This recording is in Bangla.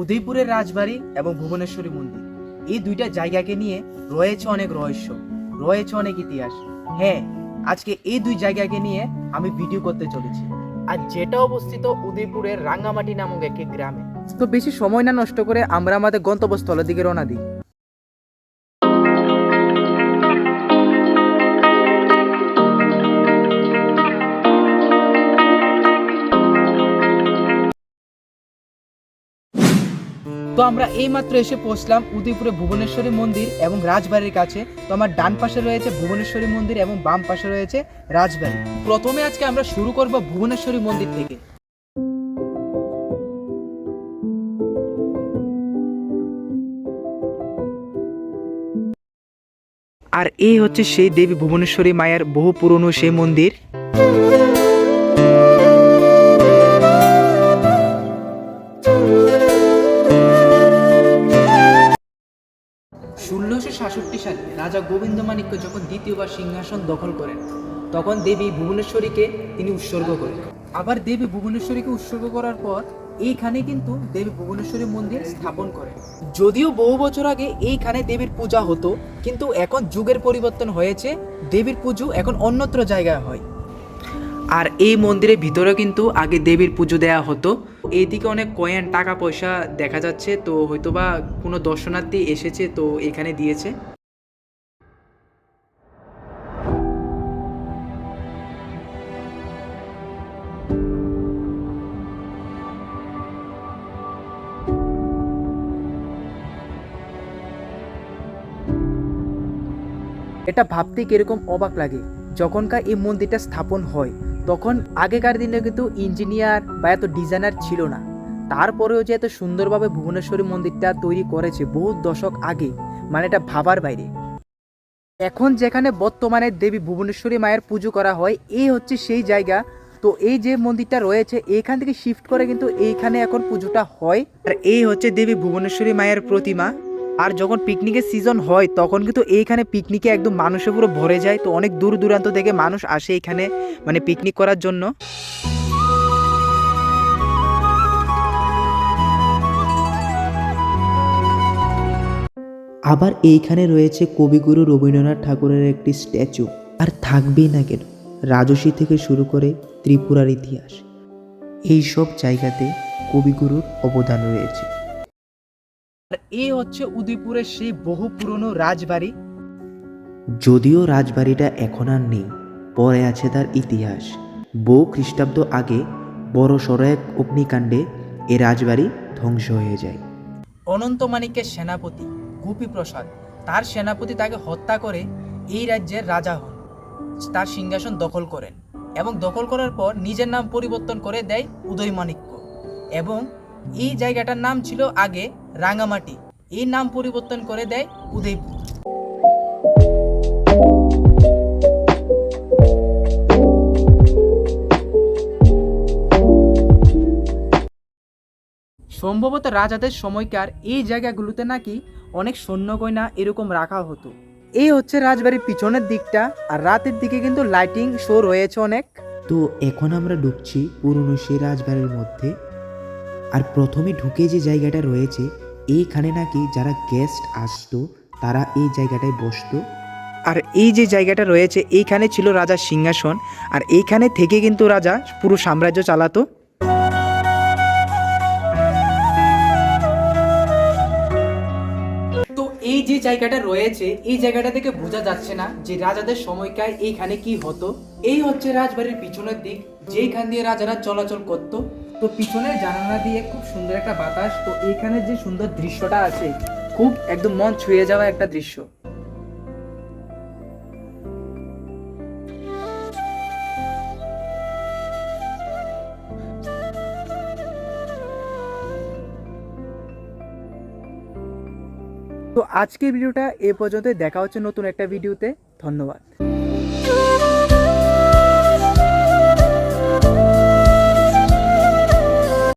উদয়পুরের রাজবাড়ি এবং ভুবনেশ্বরী মন্দির। এই দুইটা জায়গাকে নিয়ে রয়েছে অনেক রহস্য, রয়েছে অনেক ইতিহাস। হ্যাঁ আজকে এই দুই জায়গাকে নিয়ে আমি ভিডিও করতে চলেছি। আর যেটা অবস্থিত উদয়পুরের রাঙ্গামাটি নামক একটি গ্রামে। তো বেশি সময় না নষ্ট করে আমরা আমাদের গন্তব্যস্থলের দিকে রওনা দিই। তো আমরা এইমাত্র এসে পৌঁছলাম উদয়পুরে ভুবনেশ্বরী মন্দির এবং রাজবাড়ির কাছে। তো আমার ডান পাশে রয়েছে ভুবনেশ্বরী মন্দির এবং বাম পাশে রয়েছে রাজবাড়ি। প্রথমে আজকে আমরা শুরু করব ভুবনেশ্বরী মন্দির থেকে। আর এই হচ্ছে সেই দেবী ভুবনেশ্বরী মায়ের বহু পুরনো সেই মন্দির। রাজা গোবিন্দমাণিক্য যখন দ্বিতীয়বার সিংহাসন দখল করেন, তখন দেবী ভুবনেশ্বরীকে তিনি উৎসর্গ করেন। আবার দেবী ভুবনেশ্বরীকে উৎসর্গ করার পর এইখানে কিন্তু দেবী ভুবনেশ্বরী মন্দির স্থাপন করেন। যদিও বহু বছর আগে এইখানে দেবীর পূজা হতো, কিন্তু এখন যুগের পরিবর্তন হয়েছে, দেবীর পুজো এখন অন্যত্র জায়গায় হয়। আর এই মন্দিরের ভিতরে কিন্তু আগে দেবীর পুজো দেওয়া হতো। এইদিকে অনেক কয়েন, টাকা পয়সা দেখা যাচ্ছে, তো হয়তোবা কোনো দর্শনার্থী এসেছে, তো এখানে দিয়েছে। এটা ভাবতে কীরকম অবাক লাগে। যখনকার এই মন্দিরটা স্থাপন হয়, তখন আগেকার দিনে কিন্তু ইঞ্জিনিয়ার বা এত ডিজাইনার ছিল না। তারপরেও যে এত সুন্দরভাবে ভুবনেশ্বরী মন্দিরটা তৈরি করেছে বহু দশক আগে মানে এটা ভাবার বাইরে। এখন যেখানে বর্তমানে দেবী ভুবনেশ্বরী মায়ের পুজো করা হয় এই হচ্ছে সেই জায়গা। তো এই যে মন্দিরটা রয়েছে, এইখান থেকে শিফট করে কিন্তু এইখানে এখন পুজোটা হয়। আর এই হচ্ছে দেবী ভুবনেশ্বরী মায়ের প্রতিমা। আর যখন পিকনিকের সিজন হয়, তখন কিন্তু এইখানে পিকনিকে একদম মানুষে পুরো ভরে যায়। তো অনেক দূর দূরান্ত থেকে মানুষ আসে এখানে মানে পিকনিক করার জন্য। আবার এইখানে রয়েছে কবিগুরু রবীন্দ্রনাথ ঠাকুরের একটি স্ট্যাচু আর থাকবেই না কেন, রাজসী থেকে শুরু করে ত্রিপুরার ইতিহাস। এই সব জায়গাতে কবিগুরুর অবদান রয়েছে। আর এই হচ্ছে উদয়পুরের সেই বহু পুরনো রাজবাড়ি। যদিও রাজবাড়িটা এখন আর নেই পরে আছে তার ইতিহাস। বহু খ্রিস্টাব্দ আগে বড় সড়ো এক অগ্নিকাণ্ডে এ রাজবাড়ি ধ্বংস হয়ে যায়। অনন্ত মানিকের সেনাপতি গোপী প্রসাদ তার সেনাপতি তাকে হত্যা করে এই রাজ্যের রাজা হন। তার সিংহাসন দখল করেন এবং দখল করার পর নিজের নাম পরিবর্তন করে দেয় উদয়মাণিক্য এবং এই জায়গাটার নাম ছিল আগে রাঙামাটি। এই নাম পরিবর্তন করে দেয় উদয়পুর। সম্ভবত রাজাদের সময়কার এই জায়গাগুলোতে নাকি অনেক সৈন্যগয়না এরকম রাখা হতো। এই হচ্ছে রাজবাড়ির পিছনের দিকটা, আর রাতের দিকে কিন্তু লাইটিং শো রয়েছে অনেক। তো এখন আমরা ঢুকছি পুরনো সেই রাজবাড়ির মধ্যে। আর প্রথমে ঢুকে যে জায়গাটা রয়েছে, এইখানে নাকি যারা গেস্ট আসতো, তারা এই জায়গাটায় বসতো। আর এই যে জায়গাটা রয়েছে, এইখানে ছিল রাজার সিংহাসন, আর এইখানে থেকে কিন্তু রাজা পুরো সাম্রাজ্য চালাতো। এই যে জায়গাটা রয়েছে, এই জায়গাটা থেকে বোঝা যাচ্ছে না যে রাজাদের সময়কার এইখানে কি হতো। এই হচ্ছে রাজবাড়ির পিছনের দিক যেখান দিয়ে রাজারা চলাচল করত। তো পিছনের জানালা দিয়ে খুব সুন্দর একটা বাতাস, তো এখানে যে সুন্দর দৃশ্যটা আছে, খুব একদম মন ছুঁয়ে যাওয়া একটা দৃশ্য। তো আজকের ভিডিওটা এ পর্যন্ত দেখা হচ্ছে নতুন একটা ভিডিওতে। ধন্যবাদ।